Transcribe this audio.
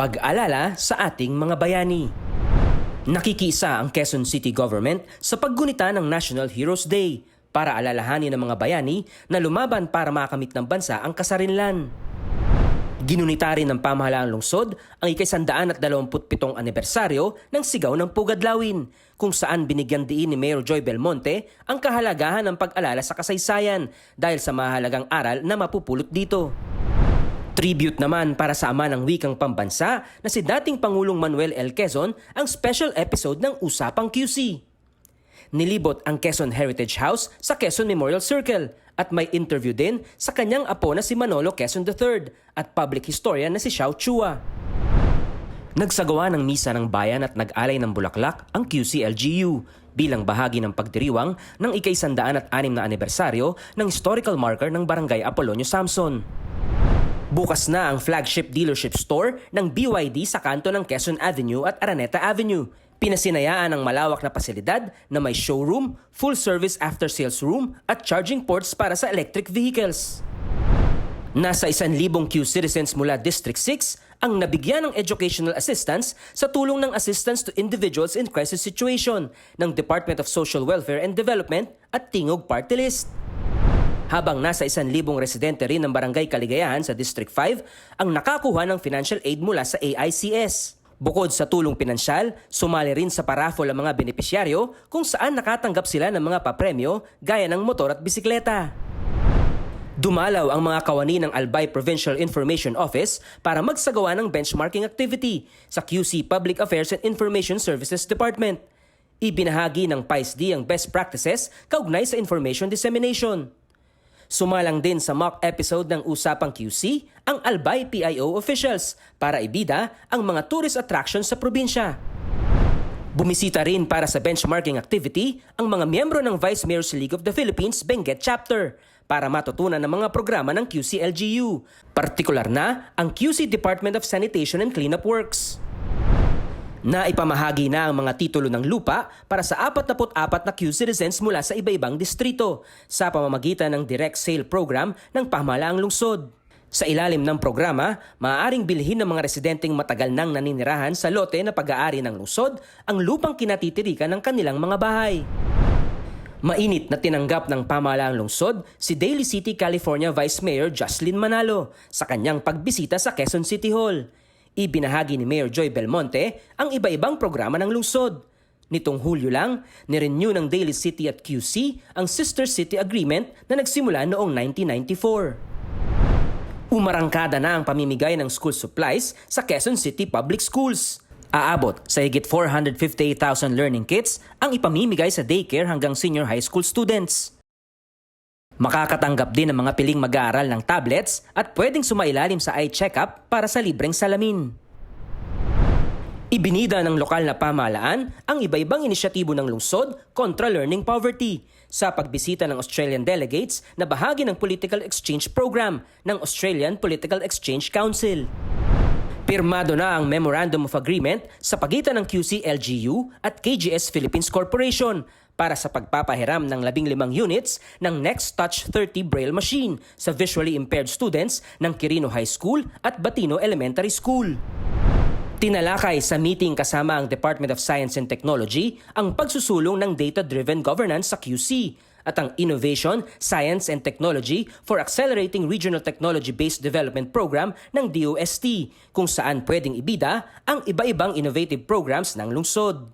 Pag-alala sa ating mga bayani. Nakikisa ang Quezon City Government sa paggunita ng National Heroes Day para alalahanin ng mga bayani na lumaban para makamit ng bansa ang kasarinlan. Ginunita rin ng pamahalaang lungsod ang ikasandaan at dalawamputpitong anibersaryo ng Sigaw ng Pugadlawin, kung saan binigyan diin ni Mayor Joy Belmonte ang kahalagahan ng pag-alala sa kasaysayan dahil sa mahalagang aral na mapupulot dito. Tribute naman para sa ama ng wikang pambansa na si dating Pangulong Manuel L. Quezon ang special episode ng Usapang QC. Nilibot ang Quezon Heritage House sa Quezon Memorial Circle at may interview din sa kanyang apo na si Manolo Quezon III at public historian na si Xiao Chua. Nagsagawa ng misa ng bayan at nag-alay ng bulaklak ang QCLGU bilang bahagi ng pagdiriwang ng ikaisandaan at anim na anibersaryo ng historical marker ng Barangay Apolonio Samson. Bukas na ang flagship dealership store ng BYD sa kanto ng Quezon Avenue at Araneta Avenue. Pinasinayaan ang malawak na pasilidad na may showroom, full-service after-sales room at charging ports para sa electric vehicles. Nasa 1,000 Q citizens mula District 6 ang nabigyan ng educational assistance sa tulong ng Assistance to Individuals in Crisis Situation ng Department of Social Welfare and Development at Tingog Party List habang nasa 1,000 residente rin ng Barangay Kaligayahan sa District 5 ang nakakuha ng financial aid mula sa AICS. Bukod sa tulong pinansyal, sumali rin sa paraffol ang mga benepisyaryo kung saan nakatanggap sila ng mga papremyo gaya ng motor at bisikleta. Dumalaw ang mga kawani ng Albay Provincial Information Office para magsagawa ng benchmarking activity sa QC Public Affairs and Information Services Department. Ibinahagi ng PICE-D ang best practices kaugnay sa information dissemination. Sumalang din sa mock episode ng Usapang QC ang Albay PIO officials para ibida ang mga tourist attractions sa probinsya. Bumisita rin para sa benchmarking activity ang mga miyembro ng Vice Mayor's League of the Philippines Benguet Chapter para matutunan ng mga programa ng QCLGU, partikular na ang QC Department of Sanitation and Cleanup Works. Naipamahagi na ang mga titulo ng lupa para sa 44 na Q citizens mula sa iba-ibang distrito sa pamamagitan ng direct sale program ng pamahalaang lungsod. Sa ilalim ng programa, maaaring bilhin ng mga residenteng matagal nang naninirahan sa lote na pag-aari ng lungsod ang lupang kinatitirikan ng kanilang mga bahay. Mainit na tinanggap ng pamahalaang lungsod si Daly City, California Vice Mayor Jocelyn Manalo sa kanyang pagbisita sa Quezon City Hall. Ibinahagi ni Mayor Joy Belmonte ang iba-ibang programa ng lungsod. Nitong Hulyo lang, nirenew ng Daly City at QC ang Sister City Agreement na nagsimula noong 1994. Umarangkada na ang pamimigay ng school supplies sa Quezon City Public Schools. Aabot sa higit 458,000 learning kits ang ipamimigay sa daycare hanggang senior high school students. Makakatanggap din ng mga piling mag-aaral ng tablets at pwedeng sumailalim sa eye check-up para sa libreng salamin. Ibinida ng lokal na pamahalaan ang iba-ibang inisyatibo ng lungsod kontra learning poverty sa pagbisita ng Australian delegates na bahagi ng Political Exchange Program ng Australian Political Exchange Council. Pirmado na ang Memorandum of Agreement sa pagitan ng QC-LGU at KGS Philippines Corporation para sa pagpapahiram ng 15 units ng Next Touch 30 Braille machine sa visually impaired students ng Quirino High School at Batino Elementary School. Tinalakay sa meeting kasama ang Department of Science and Technology ang pagsusulong ng data-driven governance sa QC at ang Innovation, Science and Technology for Accelerating Regional Technology-Based Development Program ng DOST kung saan pwedeng ibida ang iba-ibang innovative programs ng lungsod.